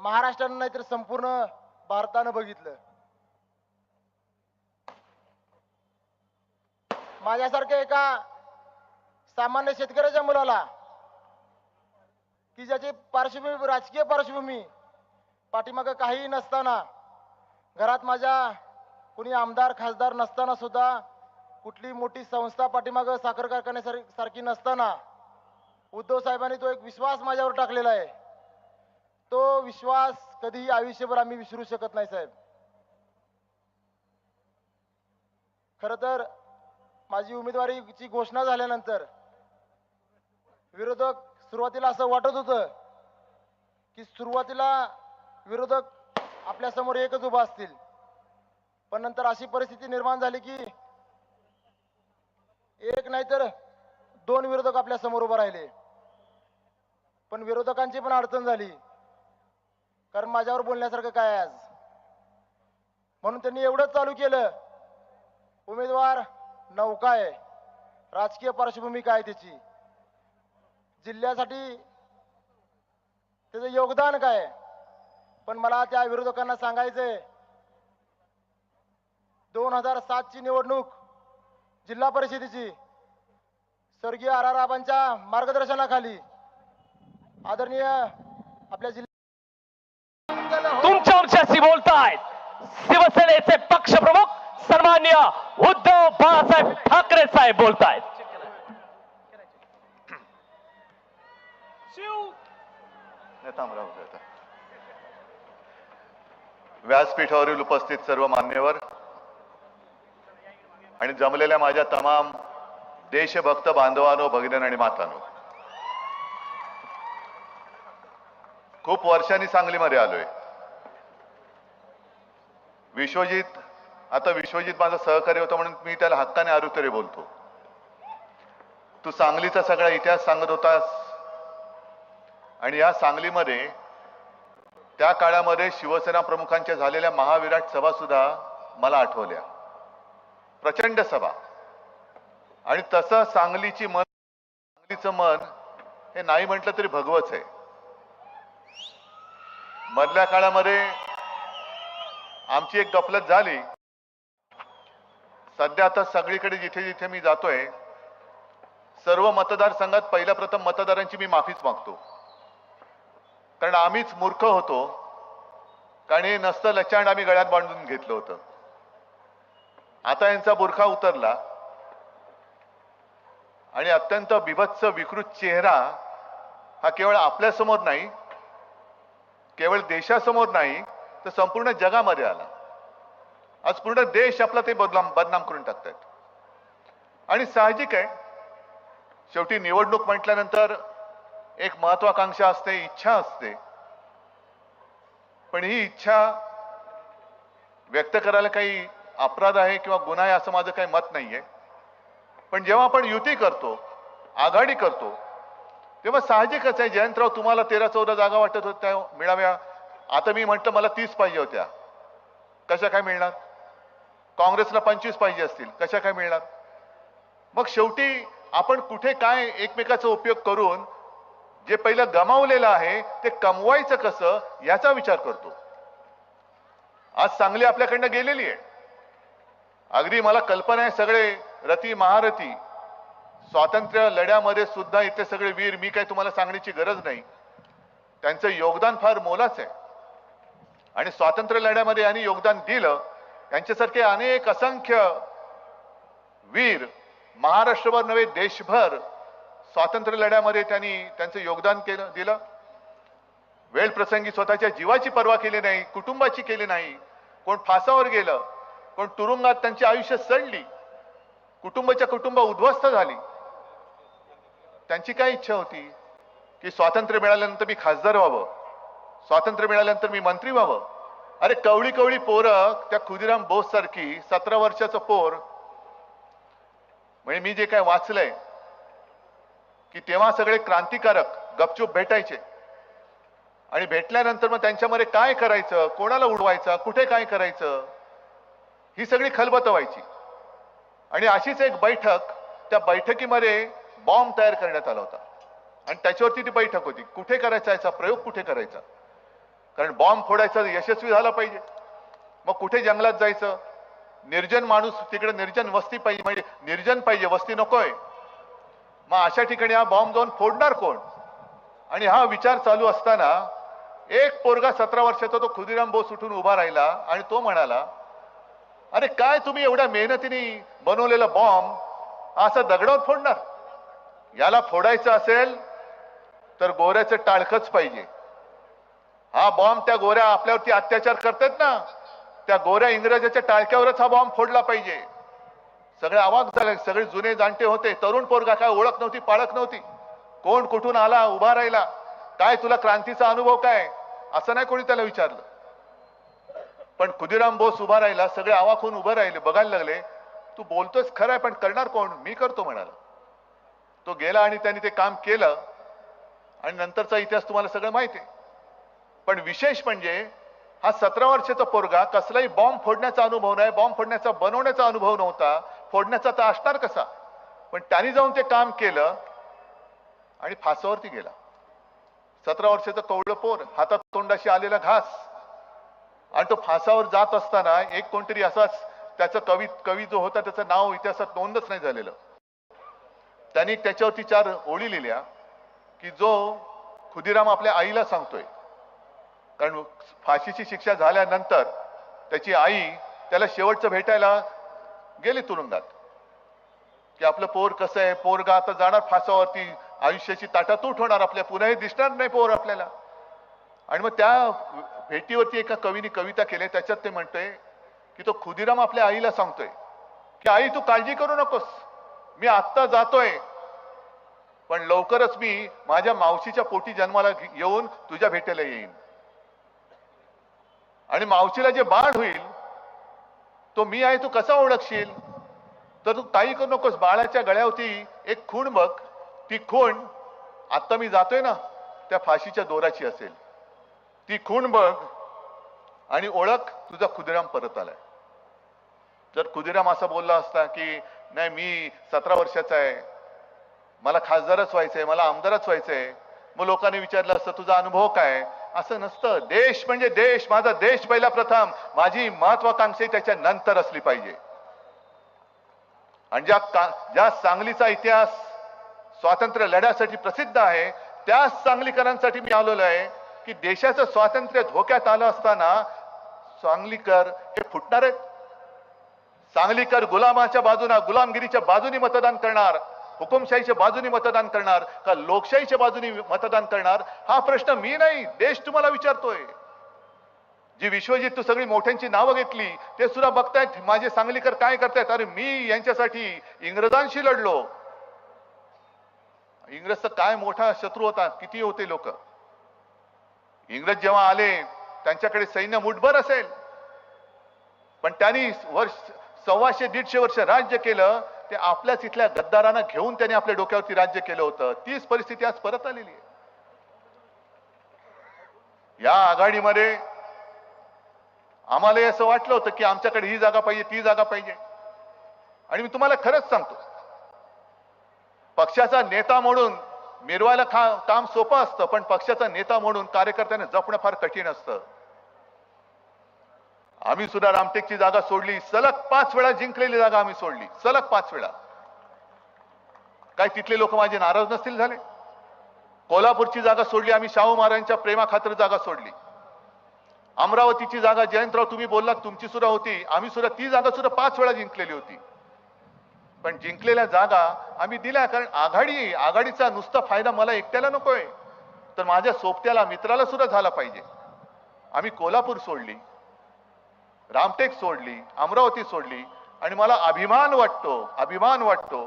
महाराष्ट्रानं नाही तर संपूर्ण भारतानं बघितलं. माझ्यासारख्या एका सामान्य शेतकऱ्याच्या मुलाला की ज्याची पार्श्वभूमी राजकीय पार्श्वभूमी पाठीमागं काहीही नसताना घरात माझ्या कुणी आमदार खासदार नसताना सुद्धा कुठली मोठी संस्था पाठीमागं साखर कारखान्यासारखी सारखी नसताना उद्धव साहेबांनी तो एक विश्वास माझ्यावर टाकलेला आहे. तो विश्वास कधीही आयुष्यभर आम्ही विसरू शकत नाही साहेब. खर तर माझी उमेदवारीची घोषणा झाल्यानंतर विरोधक सुरुवातीला असं वाटत होतं की सुरुवातीला विरोधक आपल्यासमोर एकच उभा असतील. पण नंतर अशी परिस्थिती निर्माण झाली की एक नाही तर दोन विरोधक आपल्यासमोर उभे राहिले. पण विरोधकांची पण अडचण झाली. कारण माझ्यावर बोलण्यासारखं काय आज? म्हणून त्यांनी एवढंच चालू केलं. उमेदवार नौका आहे. राजकीय पार्श्वभूमी काय त्याची? जिल्ह्यासाठी त्याचं योगदान काय पण मला त्या विरोधकांना सांगायचंय दोन हजार सातची निवडणूक जिल्हा परिषदेची स्वर्गीय आर आर मार्गदर्शनाखाली आदरणीय आपल्या जिल्हा तुमच्या आमच्याशी बोलतायत. शिवसेनेचे पक्षप्रमुख सन्मान्य उद्धव बाळासाहेब ठाकरे साहेब बोलतायत. व्यासपीठावरील उपस्थित सर्व मान्यवर आणि जमलेल्या माझ्या तमाम देशभक्त बांधवांनो भगिनी आणि मातांनो खूप वर्षांनी सांगलीमध्ये आलोय. विश्वजित आता विश्वजित माझा सहकारी होता म्हणून मी त्याला हक्काने आरुतरे बोलतो. तू सांगलीचा सगळा इतिहास सांगत होतास. आणि या सांगलीमध्ये त्या काळामध्ये शिवसेना प्रमुखांच्या झालेल्या महाविराट सभा सुद्धा मला आठवल्या. प्रचंड सभा. आणि तसं सांगलीची मन सांगलीचं मन हे नाही म्हटलं तरी भगवच आहे. मधल्या काळामध्ये आमची एक गफलत झाली. सध्या आता सगळीकडे जिथे जिथे मी जातोय सर्व मतदारसंघात पहिल्या प्रथम मतदारांची मी माफीच मागतो. कारण आम्हीच मूर्ख होतो. कारण हे नसतं लचांड आम्ही गळ्यात बांधून घेतलं होतं. आता यांचा बुरखा उतरला. आणि अत्यंत बिभत्स विकृत चेहरा हा केवळ आपल्यासमोर नाही केवळ देशासमोर नाही तर संपूर्ण जगामध्ये आला. आज पूर्ण देश आपला ते बदनाम बदनाम करून टाकतायत आणि साहजिक आहे शेवटी निवडणूक म्हटल्यानंतर एक महत्वाकांक्षा असते इच्छा असते. पण ही इच्छा व्यक्त करायला काही अपराध आहे किंवा गुन्हा आहे असं माझं काही मत नाहीये. पण जेव्हा आपण युती करतो आघाडी करतो तेव्हा साहजिकच आहे जयंतराव तुम्हाला तेरा चौदा जागा वाटत होत्या मिळाव्या. आता मी म्हटलं मला तीस पाहिजे होत्या. कशा काय मिळणार? काँग्रेसला पंचवीस पाहिजे असतील. कशा काय मिळणार? मग शेवटी आपण कुठे काय एकमेकाचा उपयोग करून जे पहिलं गमावलेलं आहे ते कमवायचं कसं याचा विचार करतो. आज चांगली आपल्याकडनं गेलेली आहे. अगदी मला कल्पना आहे सगळे रती महारथी स्वातंत्र्य लढ्यामध्ये सुद्धा इथे सगळे वीर मी काय तुम्हाला सांगण्याची गरज नाही. त्यांचं योगदान फार मोलाचं आहे. आणि स्वातंत्र्य लढ्यामध्ये यांनी योगदान दिलं यांच्यासारखे अनेक असंख्य वीर महाराष्ट्रभर नव्हे देशभर स्वातंत्र्य लढ्यामध्ये त्यांनी त्यांचं योगदान केलं दिलं. वेळ प्रसंगी स्वतःच्या जीवाची पर्वा केली नाही कुटुंबाची केली नाही. कोण फासावर गेलं कोण तुरुंगात त्यांची आयुष्य सडली कुटुंबाच्या कुटुंब उद्ध्वस्त झाली. त्यांची काय इच्छा होती की स्वातंत्र्य मिळाल्यानंतर मी खासदार व्हावं? स्वातंत्र्य मिळाल्यानंतर मी मंत्री व्हावं. अरे कवळी कवळी पोरं त्या खुदिराम बोस सारखी सतरा वर्षाचं पोर. म्हणजे मी जे काय वाचलंय की तेव्हा सगळे क्रांतिकारक गपचूप भेटायचे. आणि भेटल्यानंतर मग त्यांच्यामध्ये काय करायचं कोणाला उडवायचं कुठे काय करायचं ही सगळी खलबत व्हायची आणि अशीच एक बैठक त्या बैठकीमध्ये बॉम्ब तयार करण्यात आला होता. आणि त्याच्यावरती ती बैठक होती. कुठे करायचा याचा प्रयोग कुठे करायचा? कारण बॉम्ब फोडायचं यशस्वी झालं पाहिजे. मग कुठे जंगलात जायचं? निर्जन माणूस तिकडे निर्जन वस्ती पाहिजे म्हणजे निर्जन पाहिजे वस्ती नकोय. मग अशा ठिकाणी हा बॉम्ब जाऊन फोडणार कोण? आणि हा विचार चालू असताना एक पोरगा सतरा वर्षाचा तो खुदिराम बोस उठून उभा राहिला आणि तो म्हणाला अरे काय तुम्ही एवढ्या मेहनतीने बनवलेला बॉम्ब? असं दगडावर फोडणार. याला फोडायचं असेल तर गोऱ्याचं टाळकच पाहिजे. हा बॉम्ब त्या गोऱ्या आपल्यावरती अत्याचार करतात ना त्या गोऱ्या इंग्रजाच्या टाळक्यावरच हा बॉम्ब फोडला पाहिजे. सगळे आवाज झाले सगळे जुने जाणते होते. तरुण पोरगा काय ओळख नव्हती पाळख नव्हती. कोण कुठून आला उभा राहिला काय तुला क्रांतीचा अनुभव काय? असं नाही कोणी त्याला विचारलं. पण खुदिराम बोस उभा राहिला सगळे आवाखून होऊन उभं राहिले बघायला लागले तू बोलतोस खरं आहे पण करणार कोण? मी करतो म्हणाला. तो गेला आणि त्याने ते काम केलं. आणि नंतरचा इतिहास तुम्हाला सगळं माहिती आहे. पण विशेष म्हणजे हा सतरा वर्षाचा पोरगा कसलाही बॉम्ब फोडण्याचा अनुभव नाही बॉम्ब फोडण्याचा बनवण्याचा अनुभव नव्हता फोडण्याचा तर असणार कसा? पण त्यांनी जाऊन ते काम केलं आणि फासावरती गेला. सतरा वर्षाचं कवळं पोर हातात तोंडाशी आलेला घास आणि तो फासावर जात असताना एक कोणतरी असाच त्याचं कवी कवी जो होता त्याचं नाव इतिहासात नोंदच नाही झालेलं. त्यांनी त्याच्यावरती चार ओळी लिहिल्या की जो खुदिराम आपल्या आईला सांगतोय. कारण फाशीची शिक्षा झाल्यानंतर त्याची आई त्याला शेवटचं भेटायला गेली तुरुंगात. की आपलं पोर कसं आहे? पोरगा आता जाणार फासावरती. आयुष्याची ताटातूट होणार आपल्या. पुन्हाही दिसणार नाही पोर आपल्याला. आणि मग त्या भेटीवरती एका कवीने कविता केली त्याच्यात ते म्हणतोय की तो खुदिराम आपल्या आईला सांगतोय की आई तू काळजी करू नकोस. मी आत्ता जातोय. पण लवकरच मी माझ्या मावशीच्या पोटी जन्माला येऊन तुझ्या भेटीला येईन. आणि मावशीला जे बाळ होईल तो मी आहे तू कसा ओळखशील? तर तू ताई करू नकोस बाळाच्या गळ्यावरती एक खूण बघ. ती खूण आता मी जातोय ना त्या फाशीच्या दोराची असेल. ती खूण बघ आणि ओळख तुझा खुदिराम परत आलाय. जर खुदिराम असा बोलला असता की नाही मी सतरा वर्षाचा आहे. मला खासदारच व्हायचंय मला आमदारच व्हायचंय. मग लोकांनी विचारलं असतं तुझा अनुभव काय? असं नसतं. देश म्हणजे देश. माझा देश पहिला प्रथम. माझी महत्वाकांक्षी त्याच्या नंतर असली पाहिजे. आणि ज्या ज्या सांगलीचा इतिहास स्वातंत्र्य लढ्यासाठी प्रसिद्ध आहे त्याच सांगलीकरांसाठी मी आलेलो आहे की देशाचं स्वातंत्र्य धोक्यात आलं असताना सांगलीकर हे फुटणार आहेत. सांगलीकर गुलामाच्या बाजूना गुलामगिरीच्या बाजूनी मतदान करणार. हुकुमशाहीच्या बाजूने मतदान करणार का लोकशाहीच्या बाजूने मतदान करणार? हा प्रश्न मी नाही देश तुम्हाला विचारतोय. जी विश्वजित तू सगळी मोठ्यांची नावं घेतली ते सुद्धा बघतायत माझे सांगलीकर काय करतायत? अरे मी यांच्यासाठी इंग्रजांशी लढलो. इंग्रजचा काय मोठा शत्रू होता किती होते लोक? इंग्रज जेव्हा आले त्यांच्याकडे सैन्य मुठभर असेल. पण त्यांनी वर्ष सव्वाशे दीडशे वर्ष राज्य केलं ते आपल्याच इथल्या गद्दारांना घेऊन त्यांनी आपल्या डोक्यावरती राज्य केलं होतं. तीच परिस्थिती आज परत आलेली आहे. या आघाडीमध्ये आम्हाला असं वाटलं होतं की आमच्याकडे ही जागा पाहिजे ती जागा पाहिजे. आणि मी तुम्हाला खरंच सांगतो पक्षाचा नेता म्हणून मिरवायला काम सोपं असतं पण पक्षाचा नेता म्हणून कार्यकर्त्यांना जपणं फार कठीण असतं. आम्ही सुद्धा रामटेकची जागा सोडली. सलग पाच वेळा जिंकलेली जागा आम्ही सोडली. सलग पाच वेळा. काय तिथले लोक माझे नाराज नसतील झाले. कोल्हापूरची जागा सोडली आम्ही शाहू महाराजांच्या प्रेमाखातर जागा सोडली. अमरावतीची जागा जयंतराव तुम्ही बोललात तुमची सुद्धा होती. आम्ही सुद्धा ती जागा सुद्धा पाच वेळा जिंकलेली होती. पण जिंकलेल्या जागा आम्ही दिल्या कारण आघाडी आघाडीचा नुसता फायदा मला एकट्याला नकोय. तर माझ्या सोबत्याला मित्राला सुद्धा झाला पाहिजे. आम्ही कोल्हापूर सोडली. रामटेक सोडली अमरावती सोडली आणि मला अभिमान वाटतो अभिमान वाटतो.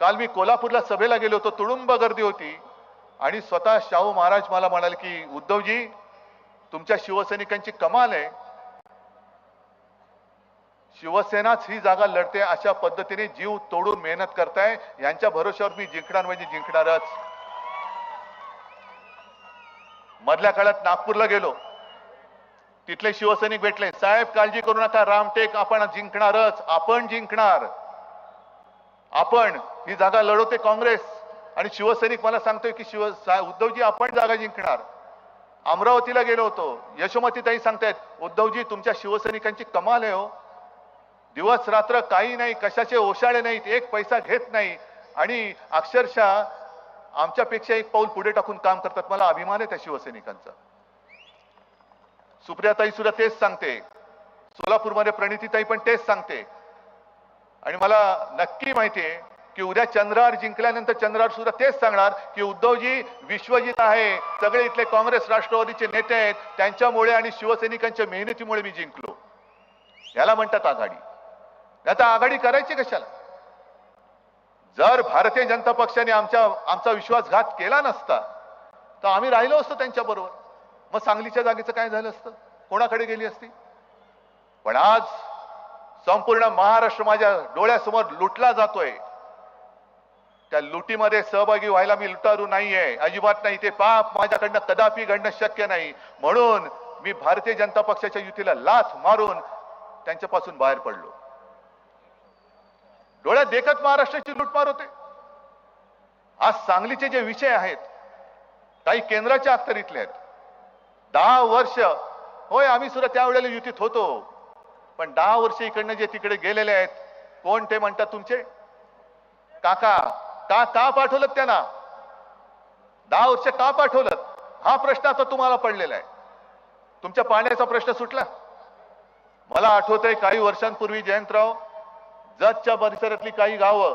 काल मी कोल्हापूरला सभेला गेलो होतो तुडुंब गर्दी होती. आणि स्वतः शाहू महाराज मला म्हणाले की उद्धवजी तुमच्या शिवसैनिकांची कमाल आहे. शिवसेनाच ही जागा लढते अशा पद्धतीने जीव तोडून मेहनत करताय. यांच्या भरोश्यावर मी जिंकणार म्हणजे जिंकणारच. मधल्या काळात नागपूरला गेलो. तिथले शिवसैनिक भेटले. साहेब काळजी करू नका. रामटेक आपण जिंकणारच. आपण जिंकणार. आपण ही जागा लढवते काँग्रेस. आणि शिवसैनिक मला सांगतोय की शिव उद्धवजी आपण जागा जिंकणार. अमरावतीला गेलो होतो. यशोमतीताई सांगतायत उद्धवजी तुमच्या शिवसैनिकांची कमाल आहे हो. दिवस रात्र काही नाही कशाचे ओशाळे नाहीत एक पैसा घेत नाही. आणि अक्षरशः आमच्यापेक्षा एक पाऊल पुढे टाकून काम करतात. मला अभिमान आहे त्या शिवसैनिकांचा. सुप्रियाताई सुद्धा तेच सांगते. सोलापूरमध्ये प्रणितीताई पण तेच सांगते. आणि मला नक्की माहिती आहे की उद्या चंद्रार जिंकल्यानंतर चंद्रार सुद्धा तेच सांगणार की उद्धवजी विश्वजित आहे. सगळे इथले काँग्रेस राष्ट्रवादीचे नेते आहेत. त्यांच्यामुळे आणि शिवसैनिकांच्या मेहनतीमुळे मी जिंकलो. याला म्हणतात आघाडी. आता आघाडी करायची कशाला? जर भारतीय जनता पक्षाने आमच्या आमचा विश्वासघात केला नसता तर आम्ही राहिलो असतो त्यांच्या बरोबर मग सांगलीच्या जागेचं काय झालं असतं? कोणाकडे गेली असती? पण आज संपूर्ण महाराष्ट्र माझ्या डोळ्यासमोर लुटला जातोय. त्या लुटीमध्ये सहभागी व्हायला मी लुटारू नाहीये. अजिबात नाही. ते पाप माझ्याकडनं कदापि घडणं शक्य नाही. म्हणून मी भारतीय जनता पक्षाच्या युतीला लाथ मारून त्यांच्यापासून बाहेर पडलो. डोळ्यात देखत महाराष्ट्राची लुटमार होते. आज सांगलीचे जे विषय आहेत काही केंद्राच्या अखतरीतले आहेत. दहा वर्ष. होय आम्ही सुद्धा त्यावेळेला युतीत होतो. पण दहा वर्ष इकडनं जे तिकडे गेलेले आहेत कोण ते म्हणतात तुमचे? काका का का पाठवलं त्यांना? दहा वर्ष का पाठवलं हा प्रश्न आता तुम्हाला पडलेला आहे. तुमच्या पाण्याचा प्रश्न सुटला? मला आठवतंय काही वर्षांपूर्वी जयंतराव जतच्या परिसरातली काही गावं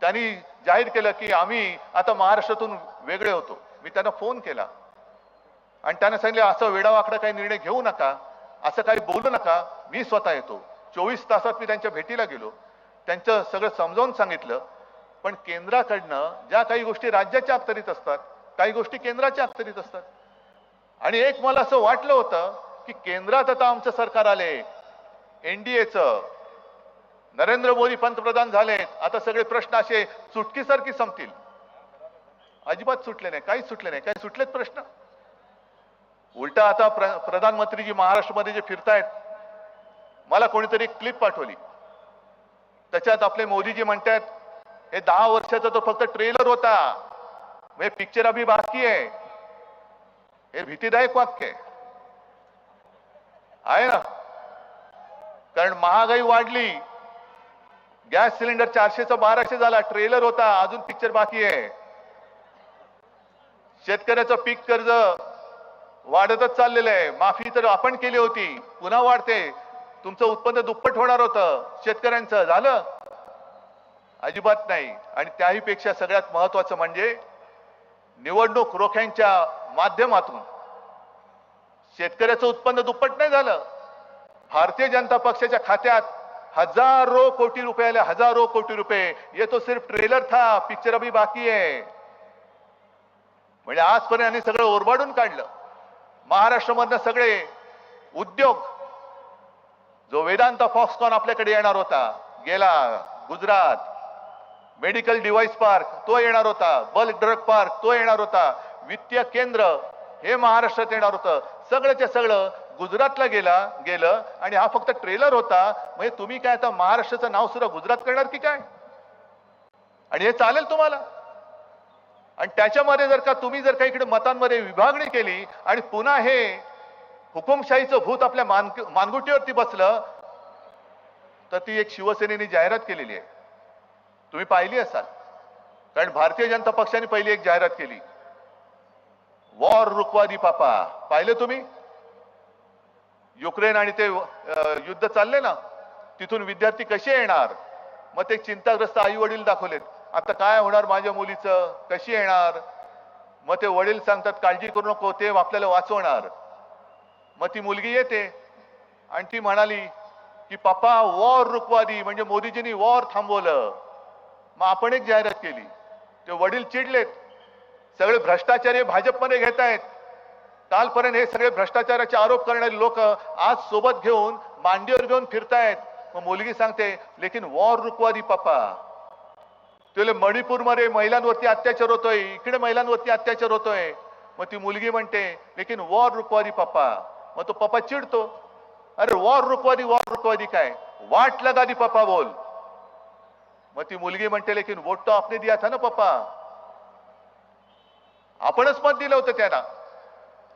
त्यांनी जाहीर केलं की आम्ही आता महाराष्ट्रातून वेगळे होतो. मी त्यांना फोन केला. आणि त्यानं सांगितलं असं वेडावाकडा काही निर्णय घेऊ नका असं काही बोलू नका मी स्वतः येतो. चोवीस तासात मी त्यांच्या भेटीला गेलो. त्यांचं सगळं समजावून सांगितलं. पण केंद्राकडनं ज्या काही गोष्टी राज्याच्या अखतरीत असतात काही गोष्टी केंद्राच्या अखतरीत असतात. आणि एक मला असं वाटलं होतं की केंद्रात आता आमचं सरकार आले एनडीएचं नरेंद्र मोदी पंतप्रधान झालेत आता सगळे प्रश्न असे सुटकीसारखी संपतील. अजिबात सुटले नाही काही सुटले नाही काही सुटलेत प्रश्न. उलट आता प्र, प्रधानमंत्रीजी महाराष्ट्रामध्ये जे फिरतायत मला कोणीतरी क्लिप पाठवली. त्याच्यात आपले मोदीजी म्हणतात हे दहा वर्षाचा तो फक्त ट्रेलर होता. म्हणजे पिक्चर अभी बाकी आहे. हे भीतीदायक वाक्य आहे. आहे ना? कारण महागाई वाढली. गॅस सिलेंडर चारशेचा बाराशे झाला. ट्रेलर होता. अजून पिक्चर बाकी आहे. शेतकऱ्याचं पीक कर्ज वाढतच चाललेलं आहे. माफी तर आपण केली होती. पुन्हा वाढते. तुमचं उत्पन्न दुप्पट होणार होतं. शेतकऱ्यांचं. झालं? अजिबात नाही. आणि त्याही पेक्षा सगळ्यात महत्वाचं म्हणजे निवडणूक रोख्यांच्या माध्यमातून. शेतकऱ्याचं उत्पन्न दुप्पट नाही झालं. भारतीय जनता पक्षाच्या खात्यात हजारो कोटी रुपये आले. हजारो कोटी रुपये. ये तो सिर्फ ट्रेलर था. पिक्चर अभी बाकी आहे. म्हणजे आजपर्यंत सगळं ओरबाडून काढलं. महाराष्ट्रामधनं सगळे उद्योग जो वेदांत फॉक्सकॉन आपल्याकडे येणार होता गेला गुजरात मेडिकल डिव्हाइस पार्क तो येणार होता बल्क ड्रग पार्क तो येणार होता वित्तीय केंद्र हे महाराष्ट्रात येणार होतं. सगळंच्या सगळं गुजरातला गेला गेलं आणि हा फक्त ट्रेलर होता. म्हणजे तुम्ही काय आता महाराष्ट्राचं नाव सुद्धा गुजरात करणार की काय? आणि हे चालेल तुम्हाला? आणि त्याच्यामध्ये जर का तुम्ही जर का इकडे मतांमध्ये विभागणी केली आणि पुन्हा हे हुकुमशाहीचं भूत आपल्या मान मानगुटीवरती बसलं तर ती एक शिवसेनेने जाहिरात केलेली आहे. तुम्ही पाहिली असाल. कारण भारतीय जनता पक्षाने पहिली एक जाहिरात केली. वॉर रुकवादी पापा. पाहिलं तुम्ही? युक्रेन आणि ते युद्ध चालले ना? तिथून विद्यार्थी कसे येणार? मग ते चिंताग्रस्त आई वडील दाखवलेत. आता काय होणार माझ्या मुलीचं? कशी येणार? मग ते वडील सांगतात काळजी करू नको ते आपल्याला वाचवणार. मग ती मुलगी येते. आणि ती म्हणाली की पप्पा वॉर रुकवादी म्हणजे मोदीजींनी वॉर थांबवलं. मग आपण एक जाहिरात केली. ते वडील चिडलेत. सगळे भ्रष्टाचारी भाजपमध्ये घेत आहेत. कालपर्यंत हे सगळे भ्रष्टाचाराचे आरोप करणारे लोक आज सोबत घेऊन मांडीवर घेऊन फिरतायत. मग मुलगी सांगते लेकिन वॉर रुकवादी पप्पा. त्याला मणिपूरमध्ये महिलांवरती अत्याचार होतोय. इकडे महिलांवरती अत्याचार होतोय. मग ती मुलगी म्हणते लेकिन वॉर रुकवादी पप्पा. मग तो पप्पा चिडतो अरे वॉर रुपवारी वॉर रुपवादी काय? वाट लगा दी पप्पा बोल. मग ती मुलगी म्हणते लेकिन वोट तो आपने दिया था ना पप्पा. आपणच मत दिलं होतं त्यांना.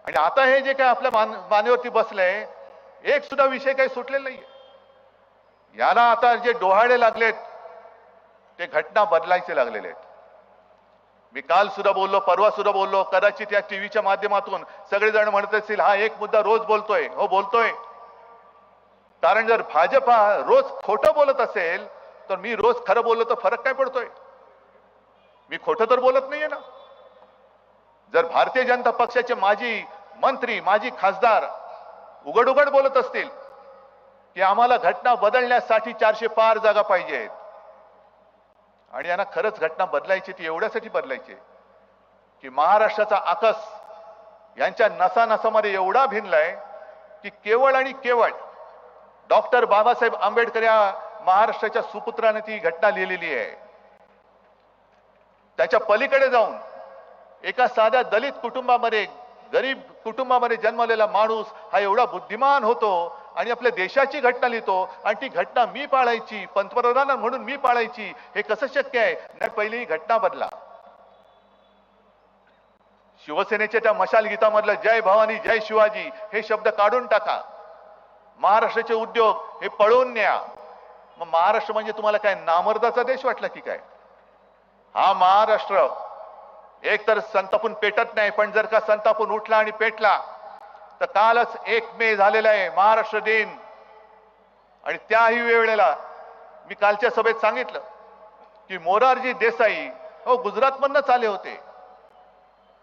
आणि आता हे जे काय आपल्या मान मानेवरती बसलंय एक सुद्धा विषय काही सुटलेला नाहीये. याला आता जे डोहाळे लागलेत ते घटना बदलायचे लागलेले आहेत. मी काल सुद्धा बोललो परवा सुद्धा बोललो कदाचित या टीव्हीच्या माध्यमातून सगळेजण म्हणत असतील हा एक मुद्दा रोज बोलतोय. हो बोलतोय. कारण जर भाजप रोज खोटं बोलत असेल तर मी रोज खरं बोललो तर फरक काय पडतोय? मी खोटं तर बोलत नाहीये ना. जर भारतीय जनता पक्षाचे माजी मंत्री माजी खासदार उघड उघड बोलत असतील की आम्हाला घटना बदलण्यासाठी चारशे पार जागा पाहिजेत आणि यांना खरंच घटना बदलायची ती एवढ्यासाठी बदलायची की महाराष्ट्राचा आकस यांच्या नसानसामध्ये एवढा भिनलाय की केवळ आणि केवळ डॉक्टर बाबासाहेब आंबेडकर या महाराष्ट्राच्या सुपुत्राने ती घटना लिहिलेली आहे. त्याच्या पलीकडे जाऊन एका साध्या दलित कुटुंबामध्ये गरीब कुटुंबामध्ये जन्मलेला माणूस हा एवढा बुद्धिमान होतो आणि आपल्या देशाची घटना लिहितो. आणि ती घटना मी पाळायची पंतप्रधान म्हणून मी पाळायची हे कसं शक्य आहे? नाही पहिली घटना बदला. शिवसेनेच्या त्या मशाल गीतामधलं जय भवानी जय शिवाजी हे शब्द काढून टाका. महाराष्ट्राचे उद्योग हे पळवून न्या. मग महाराष्ट्र म्हणजे तुम्हाला काय नामर्दाचा देश वाटला की काय? हा महाराष्ट्र. एक तर संतापून पेटत नाही पण जर का संतापून उठला आणि पेटला तर कालच एक मे झालेला आहे महाराष्ट्र दिन. आणि त्याही वेळेला मी कालच्या सभेत सांगितलं की मोरारजी देसाई हो गुजरातमधनंच आले होते.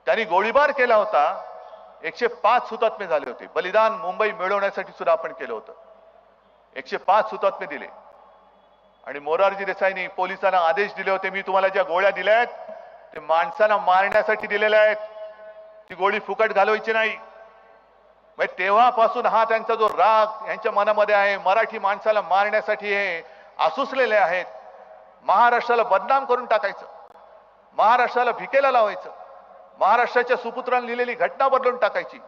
त्यांनी गोळीबार केला होता. एकशे पाच हुतात्मे झाले होते. बलिदान मुंबई मिळवण्यासाठी सुद्धा आपण केलं होतं. एकशे पाच हुतात्मे दिले. आणि मोरारजी देसाईंनी पोलिसांना आदेश दिले होते मी तुम्हाला ज्या गोळ्या दिल्या आहेत ते माणसांना मारण्यासाठी दिलेल्या आहेत. ती गोळी फुकट घालवायची नाही. म्हणजे तेव्हापासून हा त्यांचा जो राग यांच्या मनामध्ये आहे मराठी माणसाला मारण्यासाठी हे आसुसलेले आहेत. महाराष्ट्राला बदनाम करून टाकायचं. महाराष्ट्राला भिकेला लावायचं. महाराष्ट्राच्या सुपुत्रांनी लिहिलेली घटना बदलून टाकायची.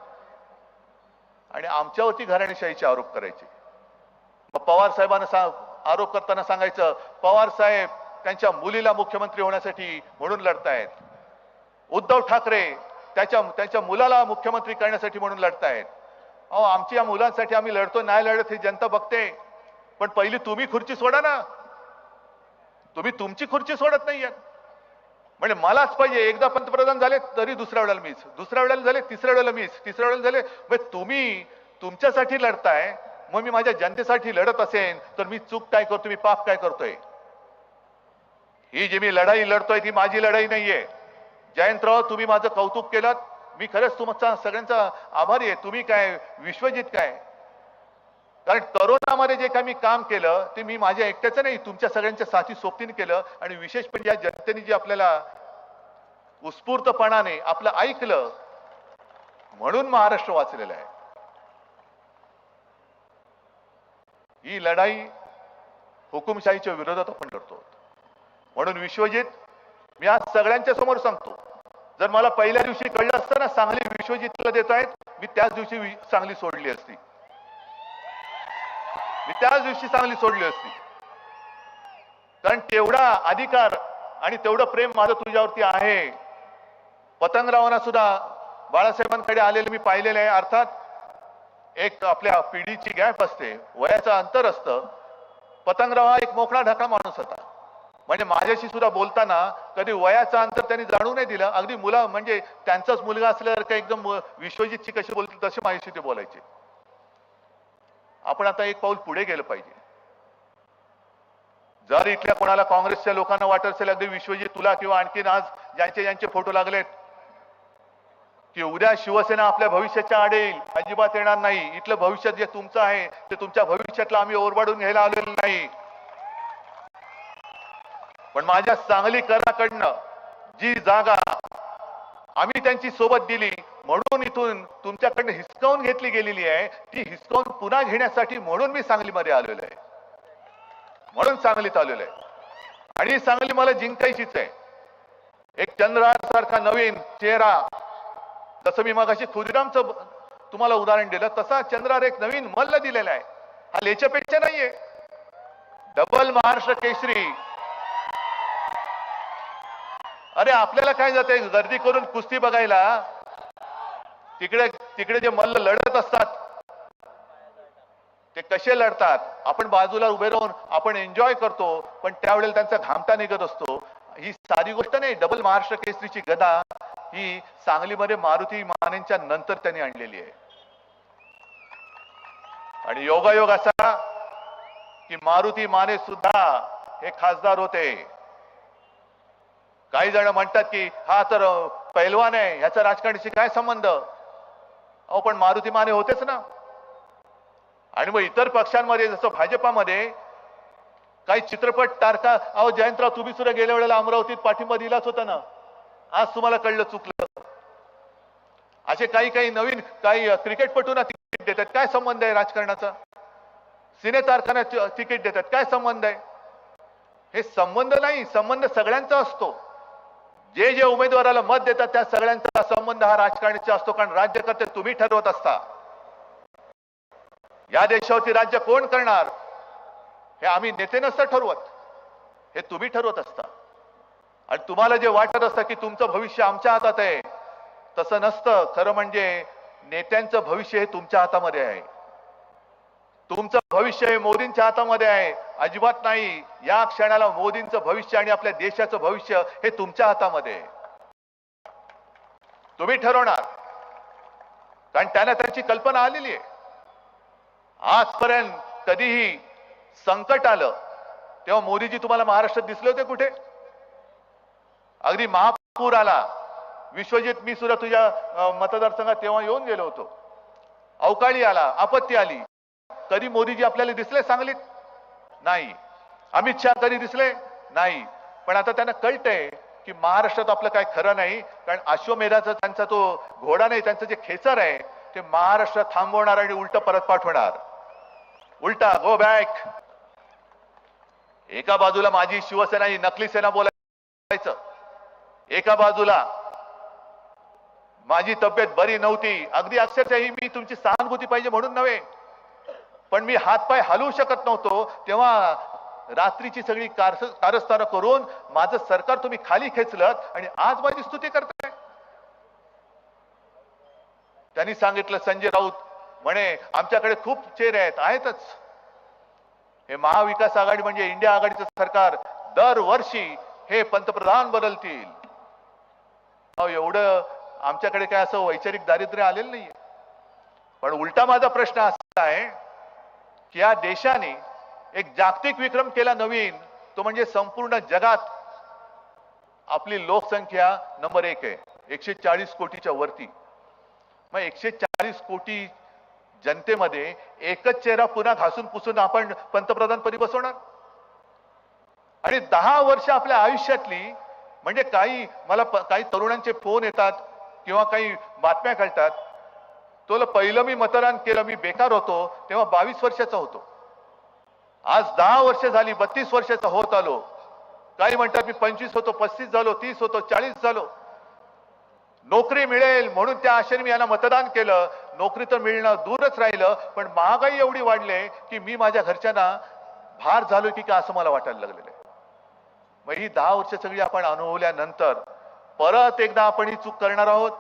आणि आमच्यावरती घराणेशाहीचे आरोप करायचे. मग पवार साहेबांना सा आरोप करताना सांगायचं पवार साहेब त्यांच्या मुलीला मुख्यमंत्री होण्यासाठी म्हणून लढतायत. उद्धव ठाकरे त्याच्या त्यांच्या मुलाला मुख्यमंत्री करण्यासाठी म्हणून लढतायत. अहो आमच्या मुलांसाठी आम्ही लढतो नाही लढत ही जनता बघते. पण पहिली तुम्ही खुर्ची सोडा ना. तुम्ही तुमची खुर्ची सोडत नाहीये म्हणजे मलाच पाहिजे एकदा पंतप्रधान झाले तरी दुसऱ्या वेळेला मीच. दुसऱ्या वेळेला झाले तिसऱ्या वेळेला मीच. तिसऱ्या वेळेला झाले म्हणजे तुम्ही तुमच्यासाठी लढताय मग मी माझ्या जनतेसाठी लढत असेन तर मी चूक काय करतो मी पाप काय करतोय? ही जी मी लढाई लढतोय ती माझी लढाई नाहीये. जयंतराव तुम्ही माझं कौतुक केलं मी खरंच तुमचा सगळ्यांचा आभारी आहे. तुम्ही काय विश्वजित काय? कारण करोनामध्ये जे काही मी काम केलं ते मी माझ्या एकट्याचं नाही तुमच्या सगळ्यांच्या साथी सोबतीने केलं आणि विशेष म्हणजे या जनतेने जे आपल्याला उत्स्फूर्तपणाने आपलं ऐकलं म्हणून महाराष्ट्र वाचलेला आहे. ही लढाई हुकुमशाहीच्या विरोधात आपण लढतो. म्हणून विश्वजित मी आज सगळ्यांच्या समोर सांगतो जर मला पहिल्या दिवशी कळलं असतं ना सांगली विश्वजितला देत आहेत मी त्याच दिवशी सांगली सोडली असती. मी त्याच दिवशी सांगली सोडली असती. कारण तेवढा अधिकार आणि तेवढं प्रेम माझं तुझ्यावरती आहे. पतंगरावांना सुद्धा बाळासाहेबांकडे आलेले मी पाहिलेलं आहे. अर्थात एक आपल्या पिढीची गॅप असते. वयाचं अंतर असतं. पतंगराव हा एक मोकळा ढाकळा माणूस होता. म्हणजे माझ्याशी सुद्धा बोलताना कधी वयाचं अंतर त्यांनी जाणू नाही दिलं. अगदी मुला म्हणजे त्यांचाच मुलगा असल्यासारखं एकदम विश्वजितची कशी बोलतील तशी माझ्याशी ते बोलायचे. आपण आता एक पाऊल पुढे गेलं पाहिजे. जर इथल्या कोणाला काँग्रेसच्या लोकांना वाटत असेल अगदी विश्वजित तुला किंवा आणखीन आज ज्यांचे ज्यांचे फोटो लागलेत की उद्या शिवसेना आपल्या भविष्याच्या आड येईल अजिबात येणार नाही. इथलं भविष्य जे तुमचं आहे ते तुमच्या भविष्यातलं आम्ही ओरबाडून घ्यायला आलेलं नाही. पण माझ्या सांगली कर्णाकडनं जी जागा आम्ही त्यांची सोबत दिली म्हणून इथून तुमच्याकडनं हिसकावून घेतली गेलेली आहे ती हिसकावून पुन्हा घेण्यासाठी म्हणून मी सांगलीमध्ये आलेलो आहे. म्हणून सांगलीत आलेलो आहे. आणि सांगली मला जिंकायचीच आहे. एक चंद्रहार सारखा नवीन चेहरा जसं मी मगाशी खुदिरामचं तुम्हाला उदाहरण दिलं तसा चंद्रार एक नवीन मल्ल दिलेला आहे. हा लेच्यापेक्षा नाहीये. डबल महाराष्ट्र केसरी अरे आपल्याला काय जाते? गर्दी करून कुस्ती बघायला. तिकडे तिकडे जे मल्ल लढत असतात ते कसे लढतात? आपण बाजूला उभे राहून आपण एन्जॉय करतो पण त्यावेळेला त्यांचा घामटा निघत असतो. ही साधी गोष्ट नाही डबल महाराष्ट्र केसरीची गदा ही सांगलीमध्ये मारुती मानेंच्या नंतर त्यांनी आणलेली आहे. आणि योगायोग असा की मारुती माने सुद्धा हे खासदार होते. काही जण म्हणतात की हा तर पैलवान आहे ह्याचा राजकारणाशी काय संबंध? अहो पण मारुती माने होतेच ना. आणि मग इतर पक्षांमध्ये जसं भाजपामध्ये काही चित्रपट तारका अहो जयंतराव तुम्ही सुद्धा गेल्या वेळेला अमरावतीत पाठिंबा दिलाच होता ना. आज तुम्हाला कळलं चुकलं. असे काही काही नवीन काही क्रिकेटपटूंना तिकीट देतात. काय संबंध आहे राजकारणाचा? सिने तारखांना तिकीट देतात. काय संबंध आहे? हे संबंध नाही संबंध सगळ्यांचा असतो. जे जे उमेदवाराला मत देतात त्या सगळ्यांचा संबंध हा राजकारणाचा असतो कारण राज्यकर्ते तुम्ही ठरवत असता. या देशावरती राज्य कोण करणार हे आम्ही नेते नसतं ठरवत. हे तुम्ही ठरवत असता. आणि तुम्हाला जे वाटत असतं की तुमचं भविष्य आमच्या हातात आहे तसं नसतं. खरं म्हणजे नेत्यांचं भविष्य हे तुमच्या हातामध्ये आहे. तुमचं भविष्य हे मोदींच्या हातामध्ये आहे. अजिबात नाही. या क्षणाला मोदींचं भविष्य आणि आपल्या देशाचं भविष्य हे तुमच्या हातामध्ये आहे. तुम्ही ठरवणार. कारण त्यांना त्यांची कल्पना आलेली आहे. आजपर्यंत कधीही संकट आलं तेव्हा मोदीजी तुम्हाला महाराष्ट्रात दिसले होते कुठे? अगदी महापूर आला. विश्वजित मी सुद्धा तुझ्या मतदारसंघात तेव्हा येऊन गेलो होतो. अवकाळी आला आपत्ती आली. कधी मोदीजी आपल्याला दिसले सांगलीत? नाही. अमित शहा कधी दिसले? नाही. पण आता त्यांना कळतंय की महाराष्ट्रात आपलं काय खरं नाही कारण अश्वमेधाचा त्यांचा तो घोडा नाही त्यांचं जे खेचर आहे ते महाराष्ट्रात थांबवणार आणि उलट परत पाठवणार. उलटा गो बॅक एका बाजूला माझी शिवसेना ही नकली सेना बोलायचं. एका बाजूला माझी तब्येत बरी नव्हती. अगदी अक्षरशः ही मी तुमची सहानुभूती पाहिजे म्हणून नव्हे. पण मी हातपाय हलवू शकत नव्हतो. तेव्हा रात्रीची सगळी कारस- कारस्थानं करून माझं सरकार तुम्ही खाली खेचलं आणि आज माझी स्तुती करताय. त्यांनी सांगितलं संजय राऊत म्हणे आमच्याकडे खूप चेहरे आहेत आहेतच. हे महाविकास आघाडी म्हणजे इंडिया आघाडीचं सरकार दरवर्षी हे पंतप्रधान बदलतील. अहो एवढं आमच्याकडे काय असं वैचारिक दारिद्र्य आलेलं नाहीये. पण उलटा माझा प्रश्न असा आहे की या देशाने एक जागतिक विक्रम केला नवीन तो म्हणजे संपूर्ण जगात आपली लोकसंख्या नंबर एक आहे एकशे चाळीस कोटीच्या वरती. मग एकशे चाळीस कोटी जनतेमध्ये एकच चेहरा पुन्हा घासून पुसून आपण पंतप्रधानपदी बसवणार? आणि दहा वर्ष आपल्या आयुष्यातली म्हणजे काही मला काही तरुणांचे फोन येतात किंवा काही बातम्या कळतात तुला पहिलं मी मतदान केलं मी बेकार होतो तेव्हा बावीस वर्षाचा होतो. आज दहा वर्ष झाली बत्तीस वर्षाचा होत आलो. काही म्हणतात मी पंचवीस होतो पस्तीस झालो तीस होतो चाळीस झालो. नोकरी मिळेल म्हणून त्या आशेने मी यांना मतदान केलं. नोकरी तर मिळणं दूरच राहिलं पण महागाई एवढी वाढले की मी माझ्या घरच्यांना भार झालो की का असं मला वाटायला लागलेलं आहे. मग ही दहा वर्ष सगळी आपण अनुभवल्यानंतर परत एकदा आपण ही चूक करणार आहोत.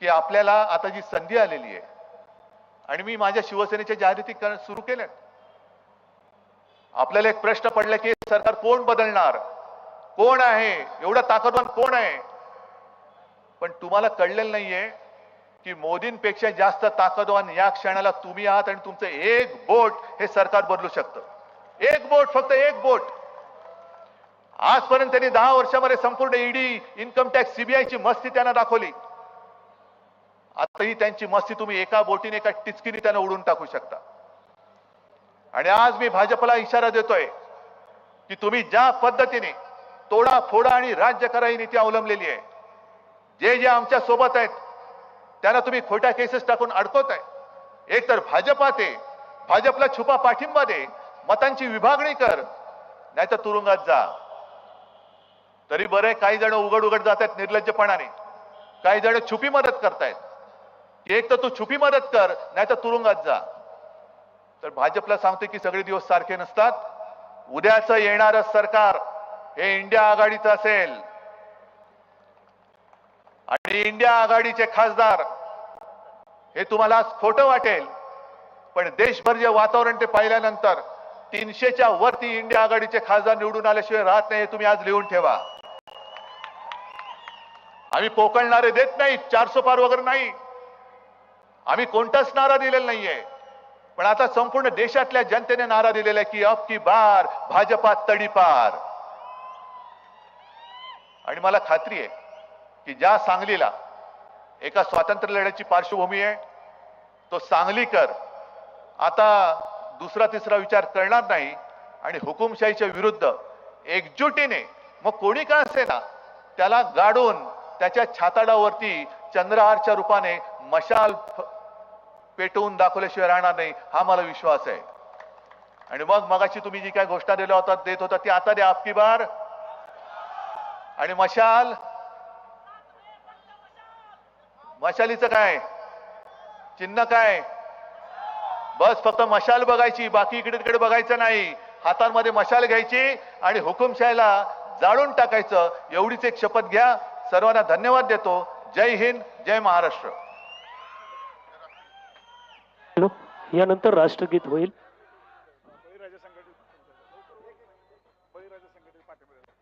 की आपल्याला आता जी संधी आलेली आहे आणि मी माझ्या शिवसेनेच्या जाहिराती सुरू केल्या आपल्याला एक प्रश्न पडला की सरकार कोण बदलणार? कोण आहे? एवढा ताकदवान कोण आहे? पण तुम्हाला कळलेलं नाहीये की मोदींपेक्षा जास्त ताकदवान या क्षणाला तुम्ही आहात आणि तुमचं एक बोट हे सरकार बदलू शकतं. एक बोट फक्त एक बोट आजपर्यंत त्यांनी दहा वर्षामध्ये संपूर्ण ईडी इन्कम टॅक्स सीबीआयची मस्ती त्यांना दाखवली. आताही त्यांची मस्ती तुम्ही एका बोटीने एका टिचकीने त्यांना उडून टाकू शकता. आणि आज मी भाजपला इशारा देतोय की तुम्ही ज्या पद्धतीने तोडा फोडा आणि राज्य करा ही नीती अवलंबलेली आहे जे जे आमच्यासोबत आहेत त्यांना तुम्ही खोट्या केसेस टाकून अडकवताय. एक तर भाजपा ते भाजपला छुपा पाठिंबा दे मतांची विभागणी कर नाहीतर तुरुंगात जा. तरी बरे आहे, काही जण उघड उघड जात आहेत निर्लज्जपणाने. काही जण छुपी मदत करतायत. एक तर तू छुपी मदत कर नाही तर तुरुंगात जा. तर भाजपला सांगते की सगळे दिवस सारखे नसतात. उद्याचं येणार सरकार हे इंडिया आघाडीचं असेल. आणि इंडिया आघाडीचे खासदार हे तुम्हाला खोटं वाटेल. पण देशभर जे वातावरण ते पाहिल्यानंतर तीनशेच्या वरती इंडिया आघाडीचे खासदार निवडून आल्याशिवाय राहत नाही हे तुम्ही आज लिहून ठेवा. आम्ही पोकळणारे देत नाही चारसो पार वगैरे नाही. आम्ही कोणताच नारा दिलेला नाहीये. पण आता संपूर्ण देशातल्या जनतेने नारा दिलेला आहे की अब की बार भाजपा तडीपार. आणि मला खात्री आहे की ज्या सांगलीला एका स्वातंत्र्य लढ्याची पार्श्वभूमी आहे तो सांगलीकर आता दुसरा तिसरा विचार करणार नाही आणि हुकुमशाहीच्या विरुद्ध एकजुटीने मग कोणी का असे ना त्याला गाडून त्याच्या छाताडावरती चंद्रहारच्या रूपाने मशाल पेटवून दाखवल्याशिवाय राहणार नाही हा मला विश्वास आहे. आणि मग मगाशी तुम्ही जी काय घोषणा दिल्या होता देत होता ती आता द्या आपकी बार. आणि मशाल मशालीचं काय? चिन्ह काय? बस फक्त मशाल बघायची बाकी इकडे तिकडे बघायचं नाही. हातांमध्ये मशाल घ्यायची आणि हुकुमशाहीला जाळून टाकायचं. एवढीच एक शपथ घ्या. सर्वांना धन्यवाद देतो. जय हिंद जय महाराष्ट्र. यानंतर राष्ट्रगीत होईल.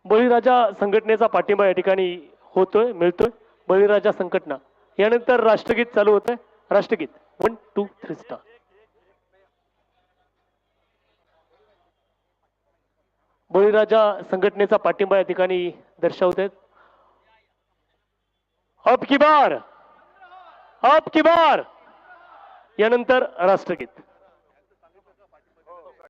बळीराजा संघटनेचा पाठिंबा या ठिकाणी होतोय मिळतोय. बळीराजा संघटना. यानंतर राष्ट्रगीत चालू होत आहे राष्ट्रगीत. वन टू थ्री स्टार बळीराजा संघटनेचा पाठिंबा या ठिकाणी दर्शवत आहेत अब की बार! अब की बार! यानंतर राष्ट्रगीत.